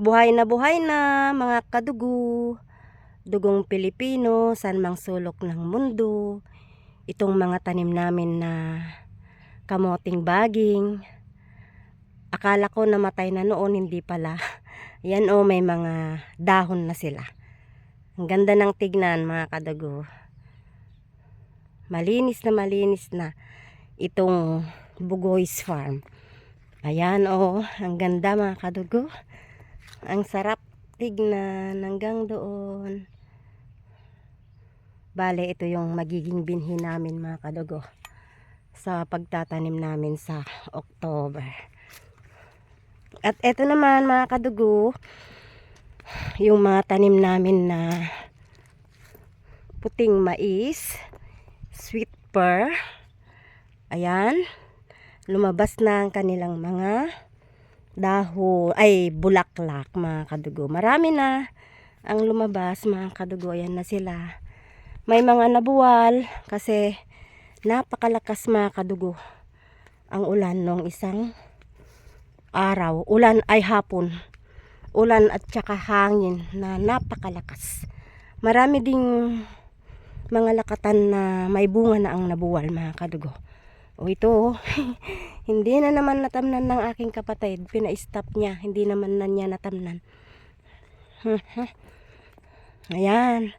Buhay na buhay na mga kadugo. Dugong Pilipino, san mang sulok ng mundo. Itong mga tanim namin na kamoting baging. Akala ko namatay na noon, hindi pala. Yan o, may mga dahon na sila. Ang ganda ng tignan mga kadugo. Malinis na malinis na itong Bugoy's Farm. Ayan o, ang ganda mga kadugo. Ang sarap tignan hanggang doon. Bale, ito yung magiging binhi namin mga kadugo sa pagtatanim namin sa October. At ito naman mga kadugo, yung mga tanim namin na puting mais, sweet pear. Ayan, lumabas na ang kanilang mga dahon, ay bulaklak mga kadugo. Marami na ang lumabas mga kadugo. Ayan na sila. May mga nabuwal kasi napakalakas mga kadugo ang ulan nung isang araw. Ulan ay hapon. Ulan at saka hangin na napakalakas. Marami ding mga lakatan na may bunga na ang nabuwal mga kadugo. O ito, oh. hindi na naman natamnan ng aking kapatid. Pina-stop niya. Hindi naman na niya natamnan. Ayan.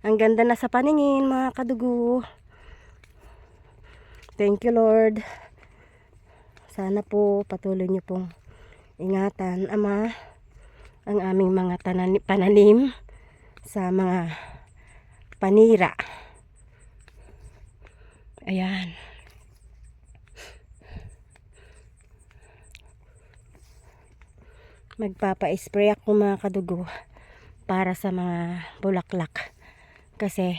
Ang ganda na sa paningin mga kadugo. Thank you Lord. Sana po patuloy niyo pong ingatan, Ama, ang aming mga tanani- pananim sa mga panira. Ayan. Magpapa-spray ako mga kadugo para sa mga bulaklak. Kasi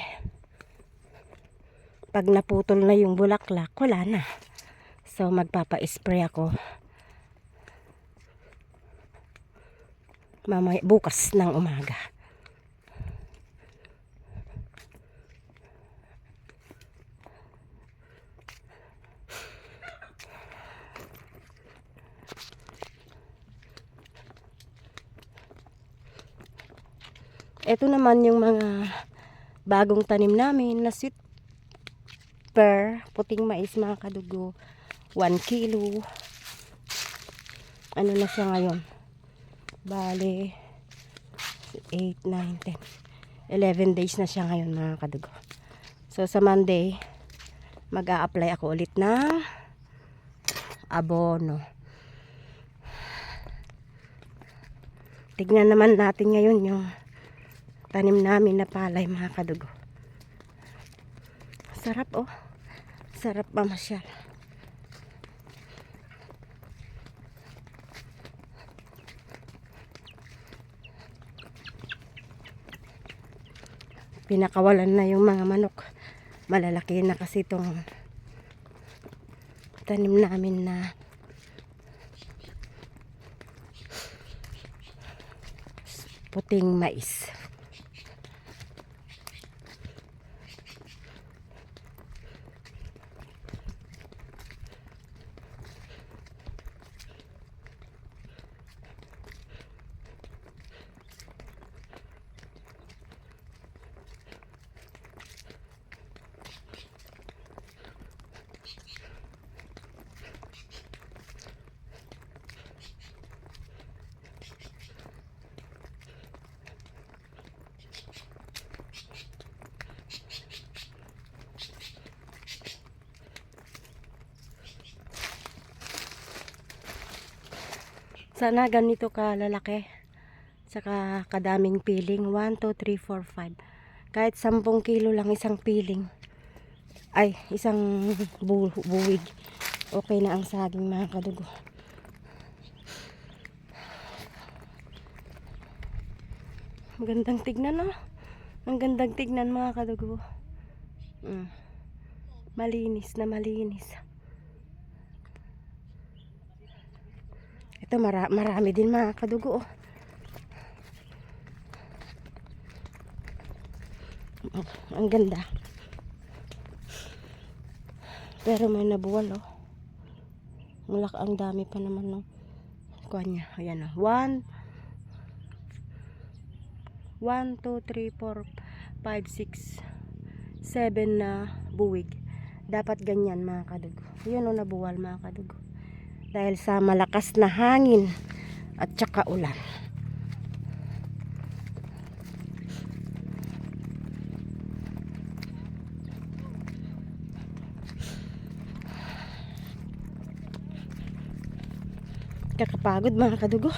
pag naputol na yung bulaklak, wala na. So magpapa-spray ako. Mamaya bukas ng umaga. Ito naman yung mga bagong tanim namin na sweet pear, puting mais mga kadugo. 1 kilo. Ano na siya ngayon? Bale, 8, 9, 10. 11 days na siya ngayon mga kadugo. So sa Monday, mag apply ako ulit ng abono. Tignan naman natin ngayon yung tanim namin na palay mga kadugo. Sarap oh. Sarap mamasyal. Pinakawalan na yung mga manok. Malalaki na kasi itong tanim namin na puting mais. Sana ganito ka lalaki. Saka kadaming piling. 1, 2, 3, 4, 5. Kahit 10 kilo lang isang piling. Ay, isang bu buwig. Okay na ang saging mga kadugo. Ang gandang tignan no. Ang gandang tignan mga kadugo. Mm. Malinis na malinis. Ito mara marami din mga kadugo. oh. Oh, Ang ganda. Pero may nabuwal oh. Mulak ang dami pa naman ng kuha niya. Ayan oh. One, 1, 2, 3, 4, 5, 6, 7 na buwig. Dapat ganyan mga kadugo. Yun o nabuwal mga kadugo. Dahil sa malakas na hangin at tsaka ulan. Kakapagod mga kadugo.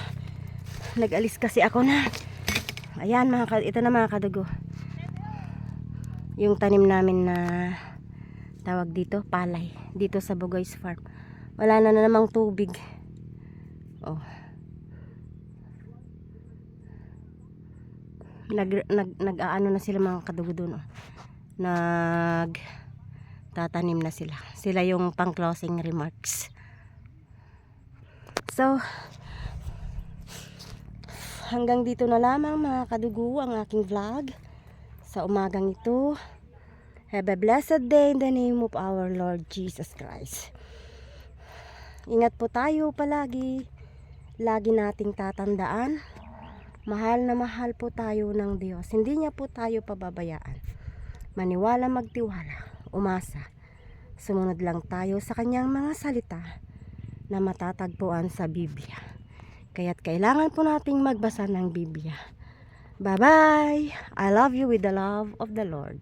Nag-alis kasi ako na. Ayan mga ka- ito na mga kadugo. Yung tanim namin na tawag dito, palay. Dito sa Bugoy's Farm. Wala na, na namang tubig. Oh. Nag, nag, nag-aano na sila mga kadugo doon. Oh. Nag tatanim na sila. Sila yung pang closing remarks. So, hanggang dito na lamang mga kadugo ang aking vlog sa umagang ito. Have a blessed day in the name of our Lord Jesus Christ. Ingat po tayo palagi. Lagi nating tatandaan. Mahal na mahal po tayo ng Diyos. Hindi niya po tayo pababayaan. Maniwala magtiwala. Umasa. Sumunod lang tayo sa kanyang mga salita na matatagpuan sa Biblia. Kaya't kailangan po nating magbasa ng Biblia. Bye-bye! I love you with the love of the Lord.